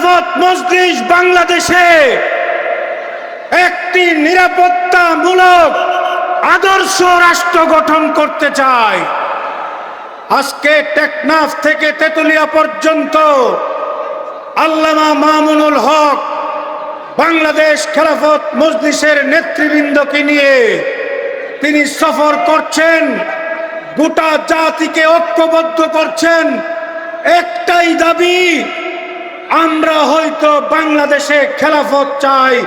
খেলাফত মজলিস বাংলাদেশে একটি নিরাপত্তামূলক আদর্শ রাষ্ট্র গঠন করতে চায় আজকে টেকনাফ থেকে তেতুলিয়া পর্যন্ত আল্লামা মামুনুল হক বাংলাদেশ খেলাফত মজলিসের নেতৃবৃন্দকে নিয়ে তিনি সফর করছেন, গোটা জাতিকে ঐক্যবদ্ধ করছেন। একটাই দাবি আমরা হয়তো বাংলাদেশে খেলাফত চাই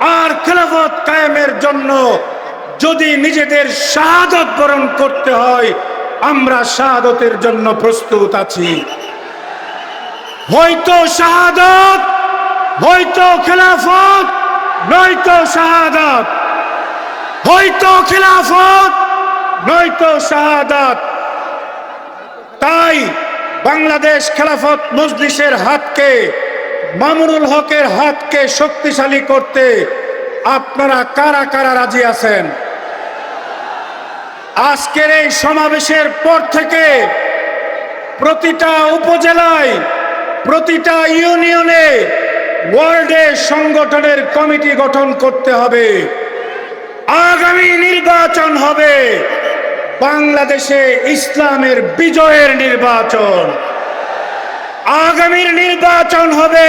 আর খেলাফত কায়েমের জন্য যদি নিজেদের শাহাদত বরণ করতে হয়, আমরা শাহাদতের জন্য প্রস্তুত আছি। হয়তো শাহাদত, হয়তো খেলাফত, নয়তো শাহাদত। হয়তো খেলাফত, নয়তো শাহাদাত। তাই বাংলাদেশ খেলাফত মজলিসের হাতকে, মামুনুল হকের হাতকে শক্তিশালী করতে আপনারা কারা কারা রাজি আছেন? আজকের এই সমাবেশের পর থেকে প্রতিটা উপজেলায়, প্রতিটা ইউনিয়নে ওয়ার্ডে সংগঠনের কমিটি গঠন করতে হবে। আগামী নির্বাচন হবে। বাংলাদেশে ইসলামের বিজয়ের নির্বাচন। আগামীর নির্বাচন হবে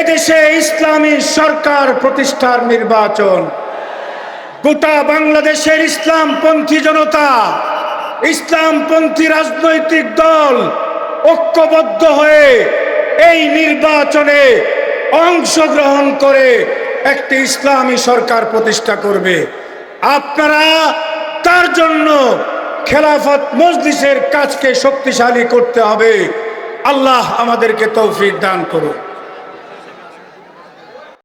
এদেশে ইসলামী সরকার প্রতিষ্ঠার নির্বাচন। গোটা বাংলাদেশের ইসলামপন্থী জনতা, ইসলামপন্থী রাজনৈতিক দল ঐক্যবদ্ধ হয়ে এই নির্বাচনে অংশগ্রহণ করে একটি ইসলামী সরকার প্রতিষ্ঠা করবে। আপনারা তার জন্য খেলাফত মজলিসের কাজকে শক্তিশালী করতে হবে। আল্লাহ আমাদেরকে তৌফিক দান করুন